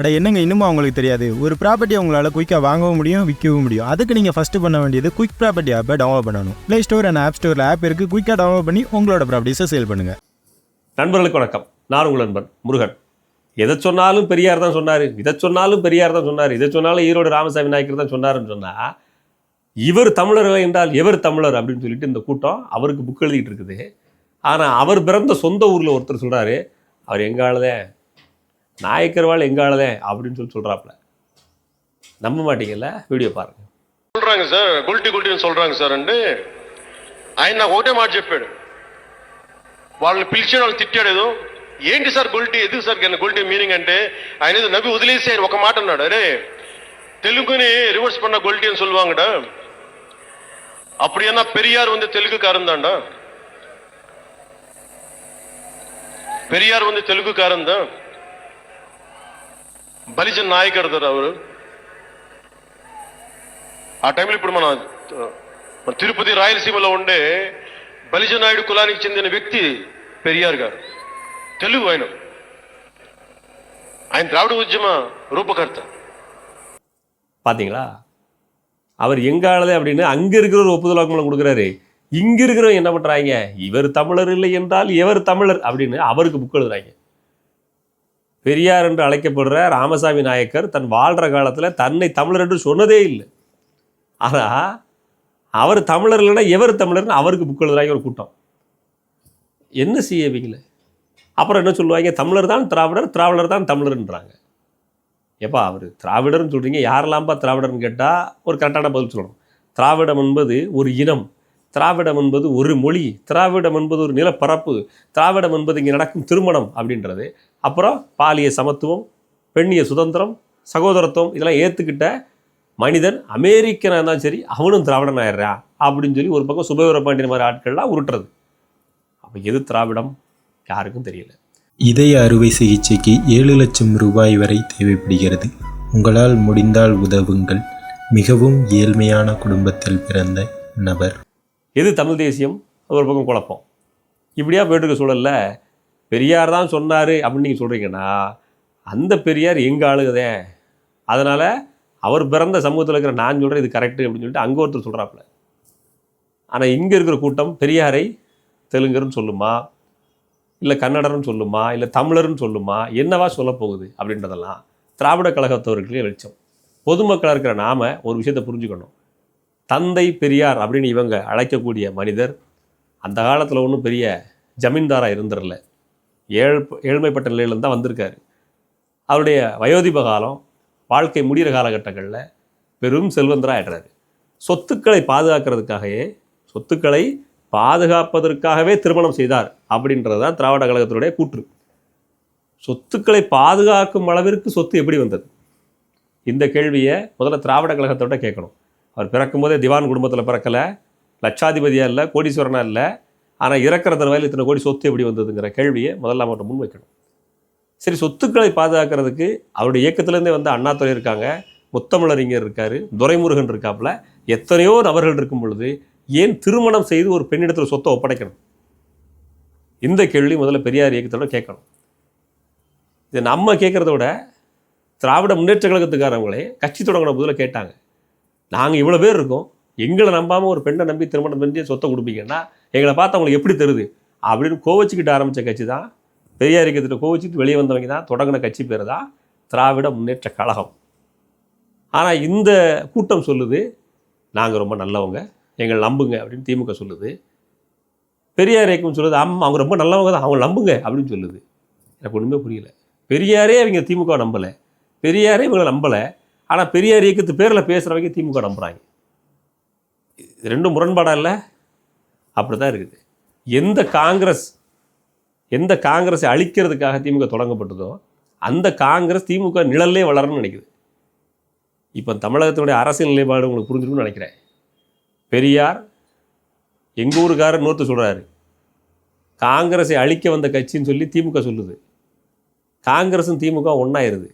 அட என்னங்க இன்னுமா அவங்களுக்கு தெரியாது? ஒரு ப்ராப்பர்ட்டி உங்களால் குயிக்காக வாங்கவும் முடியும் விற்கவும் முடியும். அதுக்கு நீங்கள் ஃபஸ்ட்டு பண்ண வேண்டியது குயிக் ப்ராப்பர்ட்டி ஆப்பை டவுன்லோட் பண்ணணும். ப்ளே ஸ்டோர் அண்ட் ஆப் ஸ்டோரில் ஆப் இருக்குது குயிக்காக டவுன்லோட் பண்ணி உங்களோட ப்ராப்பர்ட்டிஸை சேல் பண்ணுங்கள் நண்பர்களுக்கு வணக்கம். நான் உங்கள் நண்பன் முருகன். எதை சொன்னாலும் பெரியார் தான் சொன்னார். இதை சொன்னாலும் பெரியார் தான் சொன்னார். இதை சொன்னாலும் ஈரோடு ராமசாமி நாயக்கர் தான் சொன்னார்ன்னு சொன்னால் இவர் தமிழர்கள் என்றால் எவர் தமிழர் அப்படின்னு சொல்லிட்டு இந்த கூட்டம் அவருக்கு புக் எழுதிட்டு இருக்குது. ஆனால் அவர் பிறந்த சொந்த ஊரில் ஒருத்தர் சொல்கிறாரு அவர் எங்க ஆளுதே? நாயக்கர்வாள் எங்க ஆளுதே அப்படின்னு சொல்லி சொல்கிறாப்புல நம்ப మాటిగల వీడియో పార్క్ சொல்றாங்க సార్ గుల్టీ గుల్టీ சொல்றாங்க సార్ అంటే ఆయన నాకు ఒకటే మాట చెప్పాడు వాళ్ళని పిలిచాడు వాళ్ళు తిట్టాడు ఏదో ఏంటి సార్ గుల్టీ ఎందుకు సార్ గుల్టీ మీనింగ్ అంటే ఆయన ఏదో నవ్వి వదిలేసి ఆయన ఒక మాట అన్నాడు అరే తెలుగుని ரிவர்ஸ் பண்ண குல்ட்டின்னு சொல்லுவாங்கடா அப்படி என்ன பெரியார் வந்து தெலுங்குக்காரன் தான்டா பெரியார் வந்து தெலுங்குக்காரன் தான் బలిజన్ నాయకర్ దారు అవరు ఆ టైంలో ఇప్పుడు మన మన తిరుపతి రాయలసీమలో ఉండే బలిజనాయుడు కులానికి చెందిన వ్యక్తి పెరియార్ గారు తెలుగు ఆయన ఆయన ద్రావిడ ఉద్యమ రూపకర్త பார்த்தீங்களா அவர் எங்க ஆளுதே அப்படின்னு அங்கே இருக்கிற ஒரு ஒப்புதல் வாக்குமூலம் கொடுக்குறாரு இங்கே இருக்கிறவங்க என்ன பண்ணுறாங்க இவர் தமிழர் இல்லை என்றால் எவர் தமிழர் அப்படின்னு அவருக்கு புக் எழுதுறாங்க பெரியார் என்று அழைக்கப்படுற ராமசாமி நாயக்கர் தன் வாழ்கிற காலத்தில் தன்னை தமிழர் என்று சொன்னதே இல்லை. ஆனால் அவர் தமிழர் இல்லைன்னா எவர் தமிழர்னு அவருக்கு புக் எழுதுறாங்க ஒரு கூட்டம். என்ன செய்யவீங்களே அப்புறம் என்ன சொல்லுவாங்க? தமிழர் தான் திராவிடர் திராவிடர் தான் தமிழர்ன்றாங்க. ஏப்பா அவர் திராவிடர்னு சொல்கிறீங்க யாரெல்லாம்ப்பா திராவிடர்னு கேட்டால் ஒரு கரெக்டான பதில் சொல்லணும். திராவிடம் என்பது ஒரு இனம் திராவிடம் என்பது ஒரு மொழி திராவிடம் என்பது ஒரு நிலப்பரப்பு திராவிடம் என்பது இங்கே நடக்கும் திருமணம் அப்படின்றது. அப்புறம் பாலிய சமத்துவம் பெண்ணிய சுதந்திரம் சகோதரத்துவம் இதெல்லாம் ஏற்றுக்கிட்ட மனிதன் அமெரிக்கனாக இருந்தாலும் சரி அவனும் திராவிடன் ஆயிடுறான் அப்படின்னு சொல்லி ஒரு பக்கம் சுபவீர பாண்டியன் மாதிரி ஆட்கள்லாம் உருட்டுறது. அப்போ எது திராவிடம்? யாருக்கும் தெரியல. இதய அறுவை சிகிச்சைக்கு ஏழு லட்சம் ரூபாய் வரை தேவைப்படுகிறது. உங்களால் முடிந்தால் உதவுங்கள். மிகவும் ஏழ்மையான குடும்பத்தில் பிறந்த நபர். எது தமிழ் தேசியம்? ஒரு பக்கம் குழப்பம். இப்படியா போயிட்டு இருக்க சூழல்ல பெரியார் தான் சொன்னார் அப்படின்னு நீங்கள் சொல்கிறீங்கன்னா அந்த பெரியார் எங்கே ஆளுகுதே அதனால் அவர் பிறந்த சமூகத்தில் இருக்கிற நான் சொல்கிறேன் இது கரெக்டு அப்படின்னு சொல்லிட்டு அங்கே ஒருத்தர் சொல்கிறாப்புல ஆனால் இங்கே இருக்கிற கூட்டம் பெரியாரை தெலுங்கர்னு சொல்லுமா இல்லை கன்னடர்னு சொல்லுமா இல்லை தமிழர்னு சொல்லுமா என்னவா சொல்ல போகுது அப்படின்றதெல்லாம் திராவிட கழகத்தவர்களே வெளிச்சம். பொதுமக்களாக இருக்கிற நாம ஒரு விஷயத்தை புரிஞ்சுக்கணும். தந்தை பெரியார் அப்படின்னு இவங்க அழைக்கக்கூடிய மனிதர் அந்த காலத்தில் ஒன்றும் பெரிய ஜமீன்தாராக இருந்துடல ஏழ் ஏழ்மைப்பட்ட நிலையிலேருந்து தான் வந்திருக்காரு. அவருடைய வயோதிப காலம் வாழ்க்கை முடிகிற காலகட்டங்களில் பெரும் செல்வந்தராக ஆயிடுறாரு சொத்துக்களை பாதுகாக்கிறதுக்காகவே சொத்துக்களை பாதுகாப்பதற்காகவே திருமணம் செய்தார் அப்படின்றது தான் திராவிட கழகத்தினுடைய கூற்று. சொத்துக்களை பாதுகாக்கும் அளவிற்கு சொத்து எப்படி வந்தது? இந்த கேள்வியை முதல்ல திராவிட கழகத்தோட கேட்கணும். அவர் பிறக்கும்போதே திவான் குடும்பத்தில் பிறக்கலை லட்சாதிபதியாக இல்லை கோடீஸ்வரனாக இல்லை ஆனால் இறக்குற தருவாயில் இத்தனை கோடி சொத்து எப்படி வந்ததுங்கிற கேள்வியை முதல்ல அவங்கள்ட்ட முன் வைக்கணும் சரி சொத்துக்களை பாதுகாக்கிறதுக்கு அவருடைய இயக்கத்திலேருந்தே வந்து அண்ணாத்துறை இருக்காங்க முத்தமிழறிஞர் இருக்கார் துரைமுருகன் இருக்காப்புல எத்தனையோ நபர்கள் இருக்கும் பொழுது ஏன் திருமணம் செய்து ஒரு பெண்ணிடத்தில் சொத்தை ஒப்படைக்கணும்? இந்த கேள்வி முதல்ல பெரியார் இயக்கத்தோட கேட்கணும். இது நம்ம கேட்குறத விட திராவிட முன்னேற்ற கழகத்துக்காரவங்களே கட்சி தொடங்கின முதல்ல கேட்டாங்க. நாங்கள் இவ்வளோ பேர் இருக்கோம் எங்களை நம்பாமல் ஒரு பெண்ணை நம்பி திருமணம் செஞ்சு சொத்தை கொடுப்பீங்கன்னா எங்களை பார்த்து அவங்களுக்கு எப்படி தருது அப்படின்னு கோவச்சிக்கிட்டு ஆரம்பித்த கட்சி தான் பெரியார் இயக்கத்தில் கோவச்சிட்டு வெளியே வந்தவங்க தான் தொடங்கின கட்சி பேர் தான் திராவிட முன்னேற்ற கழகம். ஆனால் இந்த கூட்டம் சொல்லுது நாங்கள் ரொம்ப நல்லவங்க எங்களை நம்புங்க அப்படின்னு திமுக சொல்லுது. பெரியார் இயக்கம் சொல்லுது ஆமாம் அவங்க ரொம்ப நல்லவங்க தான் அவங்க நம்புங்க அப்படின்னு சொல்லுது. எனக்கு ஒன்றுமே புரியல. பெரியாரே அவங்க திமுக நம்பலை. பெரியாரே இவங்களை நம்பலை. ஆனால் பெரியார் இயக்கத்து பேரில் பேசுகிறவங்க திமுக நம்புகிறாங்க இது ரெண்டும் முரண்பாடாக இல்லை? அப்படி தான் இருக்குது. எந்த காங்கிரஸ் எந்த காங்கிரஸை அழிக்கிறதுக்காக திமுக தொடங்கப்பட்டதோ அந்த காங்கிரஸ் திமுக நிழல்லே வளரணும்னு நினைக்குது. இப்போ தமிழகத்தினுடைய அரசியல் நிலைப்பாடு உங்களுக்கு புரிஞ்சிருக்கும்னு நினைக்கிறேன். பெரியார் எங்கள் ஊருக்காரர் இன்னொருத்தர் சொல்கிறாரு காங்கிரஸை அழிக்க வந்த கட்சின்னு சொல்லி திமுக சொல்லுது. காங்கிரஸும் திமுக ஒன்றாயிருது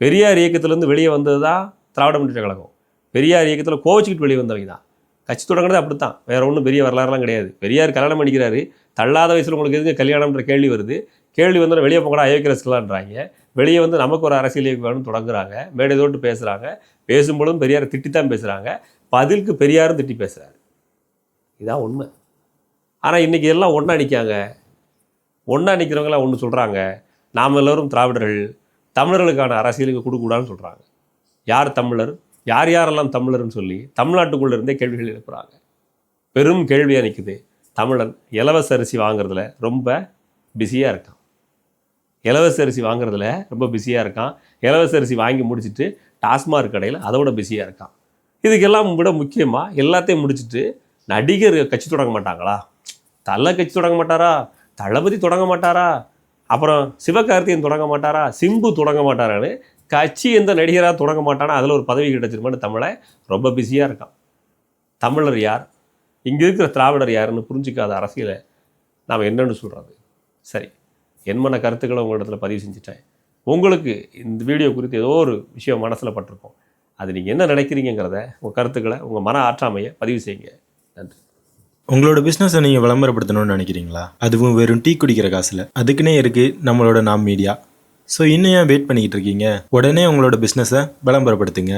பெரியார் இயக்கத்திலேருந்து வெளியே வந்தது தான் திராவிட முன்னேற்ற கழகம். பெரியார் இயக்கத்தில் கோவச்சிக்கிட்டு வெளியே வந்தவங்க தான் கட்சி தொடங்குறது அப்படி தான் வேற ஒன்றும் பெரிய வரலாறுலாம் கிடையாது. பெரியார் கல்யாணம் பண்ணிக்கிறாரு. தள்ளாத வயசில் உங்களுக்கு எதுங்க கல்யாணம்ன்ற கேள்வி வருது. கேள்வி வந்து வெளியே போகடா அயோக்கிய வெளியே வந்து நமக்கு ஒரு அரசியல் வேணும்னு தொடங்குறாங்க. மேடை தோட்டு பேசுகிறாங்க பேசும்பொழுதும் பெரியாரை திட்டி தான் பேசுகிறாங்க பதிலுக்கு பெரியாரும் திட்டி பேசுகிறாரு இதான் உண்மை. ஆனால் இன்றைக்கி எல்லாம் ஒன்றா நிற்காங்க ஒன்றா நிற்கிறவங்களாம் ஒன்று சொல்கிறாங்க நாம் எல்லோரும் திராவிடர்கள் தமிழர்களுக்கான அரசியலுக்கு கொடுக்கூடாதுன்னு சொல்கிறாங்க யார் தமிழர்? யார் யாரெல்லாம் தமிழர்னு சொல்லி தமிழ்நாட்டுக்குள்ளே இருந்தே கேள்விகள் எழுப்புறாங்க. பெரும் கேள்வியாக நிற்குது தமிழன் இலவச அரிசி வாங்குறதுல ரொம்ப பிஸியாக இருக்கான். இலவச அரிசி வாங்குறதுல ரொம்ப பிஸியாக இருக்கான். இலவச அரிசி வாங்கி முடிச்சிட்டு டாஸ்மாக் கடையில் அதோட பிஸியாக இருக்கான். இதுக்கெல்லாம் விட முக்கியமாக எல்லாத்தையும் முடிச்சிட்டு நடிகர் கட்சி தொடங்க மாட்டாங்களா? தலை கட்சி தொடங்க மாட்டாரா? தளபதி தொடங்க மாட்டாரா? அப்புறம் சிவகார்த்தியன் தொடங்க மாட்டாரா? சிம்பு தொடங்க மாட்டாரான்னு கட்சி எந்த நடிகராக தொடங்க மாட்டானா அதில் ஒரு பதவி கிடச்சிருமான்னு தமிழை ரொம்ப பிஸியாக இருக்கான். தமிழர் யார்? இங்கே இருக்கிற திராவிடர் யாருன்னு புரிஞ்சிக்காத அரசியலை நாம் என்னன்னு சொல்கிறது சரி என்மன கருத்துக்களை உங்களிடத்தில் பதிவு செஞ்சுட்டேன். உங்களுக்கு இந்த வீடியோ குறித்து ஏதோ ஒரு விஷயம் மனசில் பட்டிருக்கும். அது நீங்கள் என்ன நினைக்கிறீங்கிறத உங்கள் கருத்துக்களை உங்கள் மன ஆற்றாமையை பதிவு செய்யுங்க. நன்றி. உங்களோட பிஸ்னஸை நீங்கள் விளம்பரப்படுத்தணும்னு நினைக்கிறீங்களா? அதுவும் வெறும் டீ குடிக்கிற காசில். அதுக்குன்னே இருக்குது நம்மளோட நாம் மீடியா ஸோ இன்னும் ஏன் வெயிட் பண்ணிக்கிட்டு இருக்கீங்க? உடனே உங்களோட பிஸ்னஸை விளம்பரப்படுத்துங்க.